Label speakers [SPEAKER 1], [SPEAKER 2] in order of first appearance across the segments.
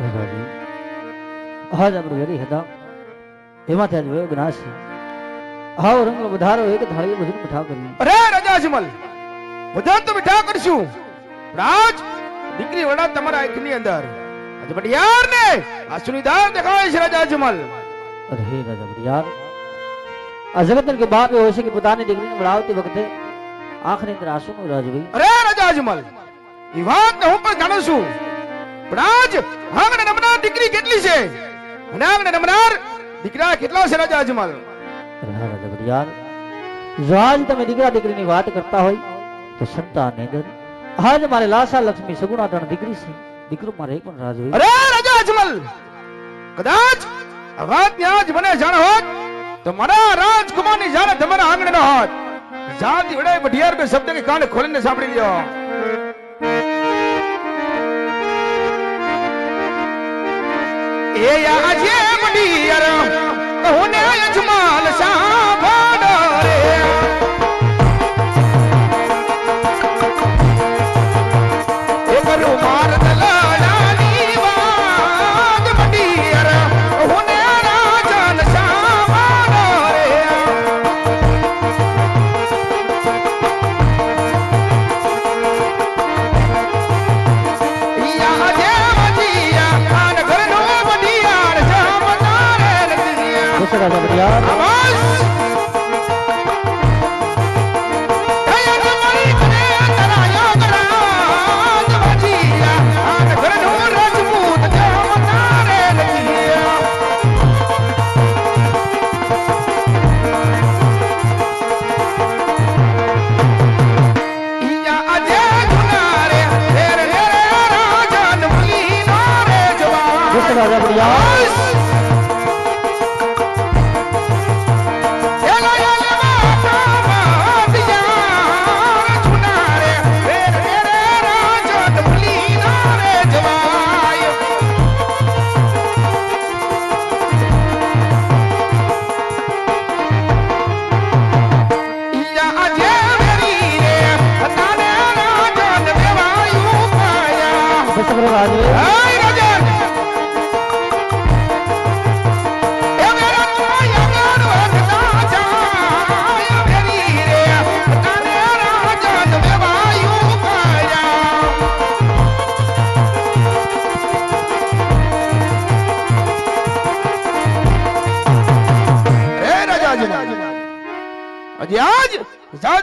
[SPEAKER 1] ભેગાજી આજ આપણે વેરી હતા. એમાંથી આજ વયો જ્ઞાસ છે. હાવ રંગલો વધારો એક થાળીએ બધું મીઠા કર્યું
[SPEAKER 2] અરે રાજા અજમલ બધા તો મીઠા કરશું. રાજ દીકરી વડા તમારા આંખની અંદર. આજે બડિયાર ને આ સુનિધાર દેખાય છે રાજા અજમલ.
[SPEAKER 1] અરે રાજા આ જગત કે બાપ એવો હોય છે કે પોતાની દીકરીને વળાવતી વખતે આંખની અંદર આંસુનું રાજભાઈ
[SPEAKER 2] અરે રાજા અજમલ એ વાત ને હું પણ જાણું છું. પણ આજ આંગણે નમનાર દીકરી કેટલી છે? અને આંગણે નમનાર દીકરા કેટલા છે રાજા અજમલ?
[SPEAKER 1] રાજા તમે દીકરા દીકરીની વાત કરતા હોય તો સંતાનની અંદર આજ મારે લાસા લક્ષ્મી સગુણા ત્રણ દીકરી છે. દીકરો મારે એક પણ રાજભાઈ
[SPEAKER 2] અરે રાજા અજમલ કદાચ આ વાત ને આજ મને જાણ હોત તો મારા રાજકુમારની જાણે તમારા આંગણે હોત. જાતિ વડે બઢિયાર બે શબ્દ કે કાને ખોલીને સાંભળી લ્યો. એ આજે બઢિયાર કહુને અજમાલ સાંભળો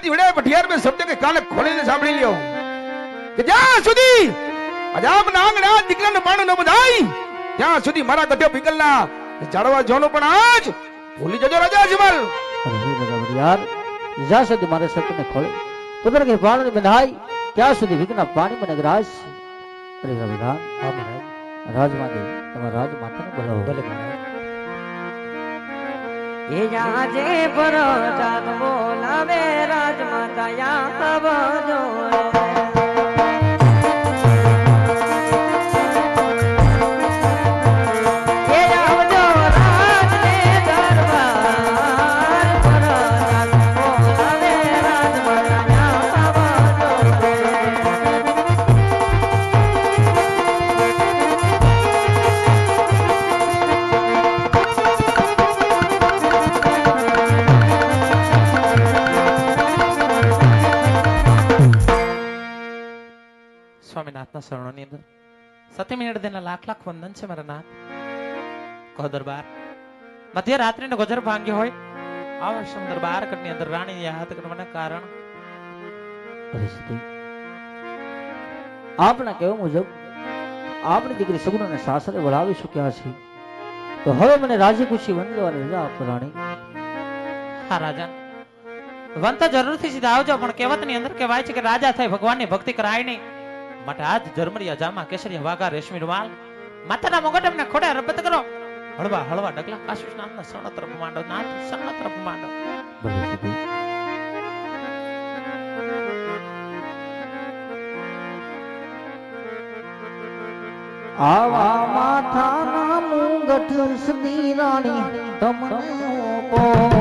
[SPEAKER 1] જાતિ વડે પઠિયાર બે શબ્દ કે કાને ખોલીને સાંભળી લ્યો. કે જ્યાં સુધી અજાબ નાંગણા દીકરાને પાણું ન બધાય ત્યાં સુધી મારા ગઢે પીકલના જાડવા જોનો પણ આજ ભૂલી જજો રાજા અજમલ. અરે રાજા બડિયાર જ્યાં સુધી મારે સત્યને ખોલે તો તને કે પાણી બંધાય ત્યાં સુધી વિઘ્ન પાણી મને ગ્રાસ. અરે રવિધાન રાજમાતે તમારા રાજમાતાને બોલાવો. ભલે
[SPEAKER 3] એ જે પર જાત બોલાવે રાજમાતા આવજો એ
[SPEAKER 4] સ્વામિનાથના શરણોની અંદર. સત્ય મિનિટ દેના લાખ લાખ વંદન છે મારા નાથ. કહો દરબાર. મધ્ય રાત્રિનો ગજર ભાંગ્યો હોય આ વર્ષમ દરબાર કટની અંદર રાણી યાદ કરવાના કારણ.
[SPEAKER 1] પરિસ્થિતિ આપના કહેવા મુજબ આપણી દીકરી સગુણને સાસરે વળાવી ચૂક્યા છે. તો હવે મને રાજી ખુશી વંદવાની રજા આપો રાણી.
[SPEAKER 4] હા રાજા. વંત જરૂરથી સીધા આવજો પણ કહેવતની અંદર કહેવાય છે કે રાજા થાય ભગવાનની ભક્તિ કરાય નહીં. માટે આજ જર્મરિયા જામા કેસરિયા વાઘા રેશમી રૂમાલ માતાના મુગટ એમને ખોડે રબત કરો. હળવા હળવા ડગલા. કાશીશ નામના શરણ તરફ માંડો નાથ શરણ તરફ માંડો.
[SPEAKER 1] આવા માથાના મુંગઠ સદી રાણી તમને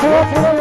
[SPEAKER 1] એ